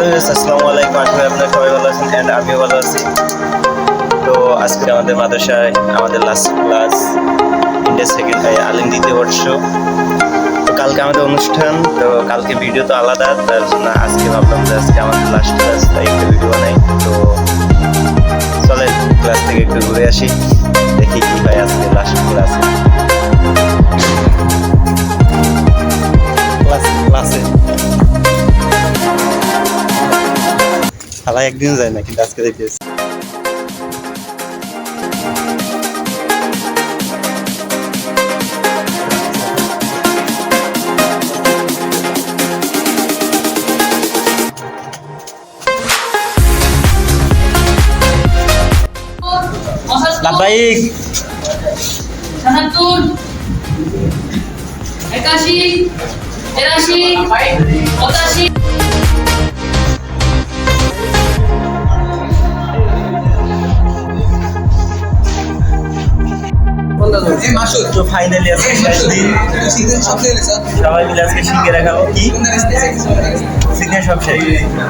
আসসালামু আলাইকুম করি আপনারা সবাই ভালো আছেন আমিও ভালো আছি। তো আজকে আমাদের মাদ্রাসায় আমাদের লাস্ট ক্লাস ইন্ডিয়া সেকেন্ড আলিম দ্বিতীয় বর্ষ কালকে আমাদের অনুষ্ঠান, তো কালকে ভিডিও তো আলাদা, তার জন্য আজকে ভাবলাম যে আজকে আমাদের লাস্ট ক্লাস তাই একটা ভিডিও বানাই। তো চলে ক্লাস থেকে একটু ঘুরে আসি। একদিন যায় না কিন্তু আজকে দেখতেছি লাভবাহিক। সাতাত্তর একাশি তিরাশি পঁচাশি। তো ফাইনালি আজকে শেষ দিন সবাই মিলে আজকে সিঙ্গে দেখাবো কি? সিঙ্গে সব শেষ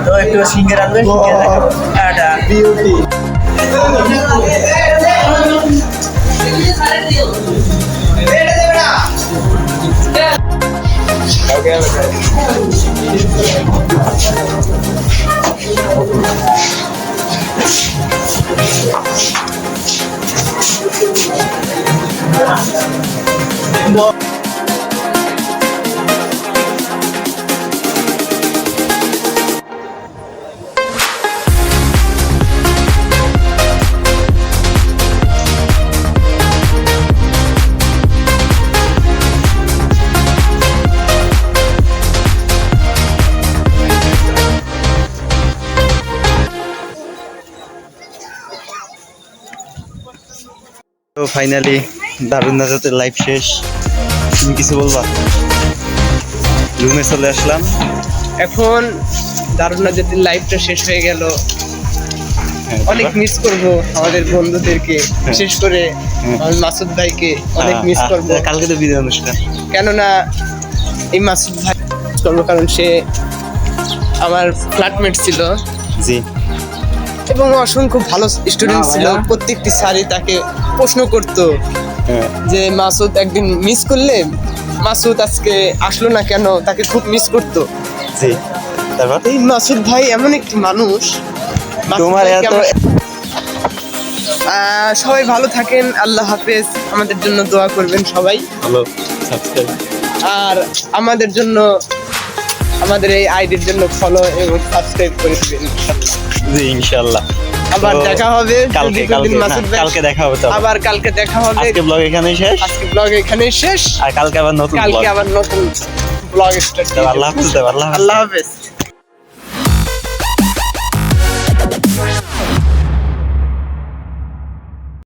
তো একটু সিঙ্গে রাখবে সিঙ্গে দেখাবো টাটা। বিউটি তো ফাইনালি দারুণ নাজাতের লাইফ শেষ তুমি কিছু বলবা? রুমে চলে আসলাম। এখন দারুণ যদি লাইফটা শেষ হয়ে গেল। হ্যাঁ, অনেক মিস করব আমাদের বন্ধুদেরকে বিশেষ করে আমার মাসুদ ভাইকে অনেক হ্যাঁ, মিস করব। কালকে তো বিদায় অনুষ্ঠান। কেননা এই মাসুদ ভাই করব কারণ সে আমার ফ্ল্যাটমেট ছিল। জি। এবং অসংখ্য ভালো স্টুডেন্ট ছিল। প্রত্যেকটি স্যারই তাকে প্রশ্ন করতো। হ্যাঁ যে মাসুদ একদিন মিস করলে মাসুদ আজকে আসলো না কেন তাকে খুব মিস করতো। জি। তারপর? এই মাসুদ ভাই এমন একটি মানুষ। তোমার এত সবাই ভালো থাকেন আল্লাহ হাফেজ। আমাদের জন্য দোয়া করবেন সবাই। আর আমাদের জন্য আমাদের এই আইডির জন্য ফলো এবং সাবস্ক্রাইব করে দিবেন। জি ইনশাআল্লাহ। আবার দেখা হবে। কালকে কালকে কালকে দেখা হবে তো। আবার কালকে দেখা হবে। আজকে ব্লগ এখানেই শেষ? আজকে ব্লগ এখানেই শেষ। আর কালকে আবার নতুন কালকে আবার নতুন ব্লগ স্টার্ট আল্লাহ হাফেজ। আল্লাহ হাফেজ।